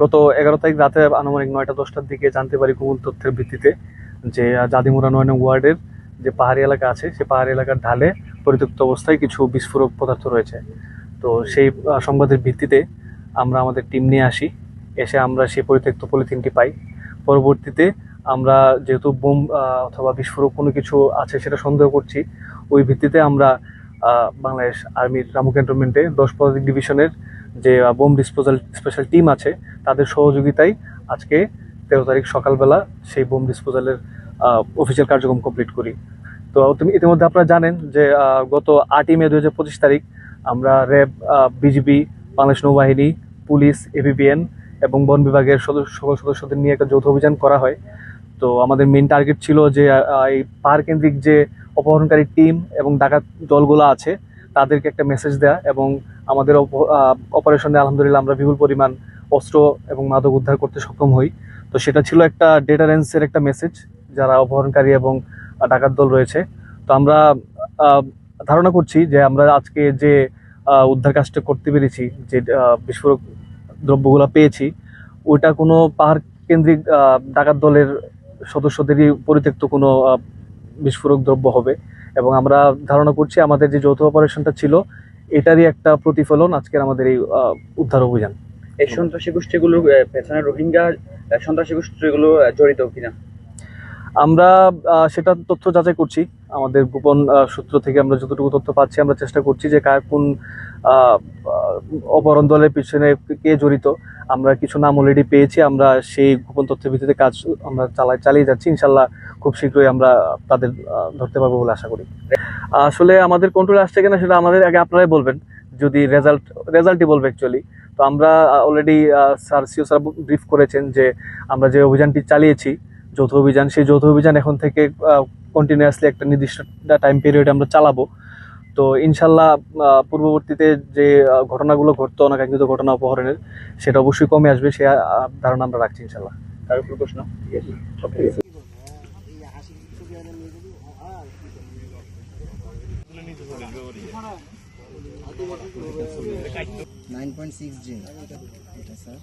গত এগারো তারিখ রাতে আনুমানিক নয়টা, দশটার দিকে জানতে পারি গোপন তথ্যের ভিত্তিতে যে জাদিমুরা নয় ওয়ার্ডের যে পাহাড়ি এলাকা আছে সেই পাহাড়ি এলাকার ঢালে পরিত্যক্ত অবস্থায় কিছু বিস্ফোরক পদার্থ রয়েছে। তো সেই সংবাদের ভিত্তিতে আমরা আমাদের টিম নিয়ে আসি। এসে আমরা সেই পরিত্যক্ত পলিথিনটি পাই। পরবর্তীতে আমরা যেহেতু বোম অথবা বিস্ফোরক কোনো কিছু আছে সেটা সন্দেহ করছি, ওই ভিত্তিতে আমরা বাংলাদেশ আর্মির রামু ক্যান্টনমেন্টে দশ পদাতিক ডিভিশনের যে বোম ডিসপোজাল স্পেশাল টিম আছে, তাদের সহযোগিতায় আজকে তেরো তারিখ সকালবেলা সেই বোম ডিসপোজালের অফিসিয়াল কার্যক্রম কমপ্লিট করি। তো তুমি ইতিমধ্যে আপনারা জানেন যে গত আটই মে দু তারিখ আমরা র্যাব বিজিবি, বাংলাদেশ নৌবাহিনী, পুলিশ এবিবিএন এবং বন বিভাগের সকল সদস্যদের নিয়ে একটা যৌথ অভিযান করা হয়। তো আমাদের মেন টার্গেট ছিল যে এই পাহাড় কেন্দ্রিক যে অপহরণকারী টিম এবং ডাকাত দলগুলো আছে, তাদেরকে একটা মেসেজ দেওয়া এবং আমাদের অপারেশনে আলহামদুলিল্লাহ আমরা বিপুল পরিমাণ অস্ত্র এবং মাদক উদ্ধার করতে সক্ষম হই। তো সেটা ছিল একটা ডেটারেন্সের একটা মেসেজ যারা অপহরণকারী এবং ডাকাত দল রয়েছে। তো আমরা ধারণা করছি যে আমরা আজকে যে উদ্ধার কাজটা করতে পেরেছি, যে বিস্ফোরক দ্রব্যগুলো পেয়েছি, ওইটা কোনো পাহাড় কেন্দ্রিক ডাকাত দলের সদস্যদেরই পরিত্যক্ত কোনো বিস্ফোরক দ্রব্য হবে। এবং আমরা ধারণা করছি আমাদের যে যৌথ অপারেশনটা ছিল, এটারই একটা প্রতিফলন আজকের আমাদের এই উদ্ধার অভিযান। এই সন্ত্রাসী গোষ্ঠীগুলোর পেছনে রোহিঙ্গা সন্ত্রাসী গোষ্ঠীগুলো জড়িত কিনা? আমরা সেটা তথ্য যাচাই করছি। আমাদের গোপন সূত্র থেকে আমরা যতটুকু তথ্য পাচ্ছি, আমরা চেষ্টা করছি যে কার কোন অপহরণ দলের পিছনে কে জড়িত। আমরা কিছু নাম অলরেডি পেয়েছি, আমরা সেই গোপন তথ্যের ভিত্তিতে কাজ, আমরা চালাই চালিয়ে যাচ্ছি। ইনশাল্লাহ খুব শীঘ্রই আমরা তাদের ধরতে পারব বলে আশা করি। আসলে আমাদের কন্ট্রোলে আসছে কিনা সেটা আমাদের আগে আপনারাই বলবেন। যদি রেজাল্ট রেজাল্টই বলবে অ্যাকচুয়ালি তো আমরা already sir CO sir brief করেছেন যে আমরা যে অভিযানটি চালিয়েছি যৌথ অভিযান সেই যৌথ অভিযান এখন থেকে কন্টিনিউয়াসলি একটা নির্দিষ্ট টাইম পিরিয়ড আমরা চালাবো। তো ইনশাল্লাহ পূর্ববর্তীতে যে ঘটনাগুলো ঘটতো অনাকাঙ্ক্ষিত ঘটনা অপহরণের সেটা অবশ্যই কমে আসবে সে ধারণা আমরা রাখছি ইনশাল্লাহ। তার উপর প্রশ্ন? নাইন পয়েন্ট সিক্স জি এটা স্যার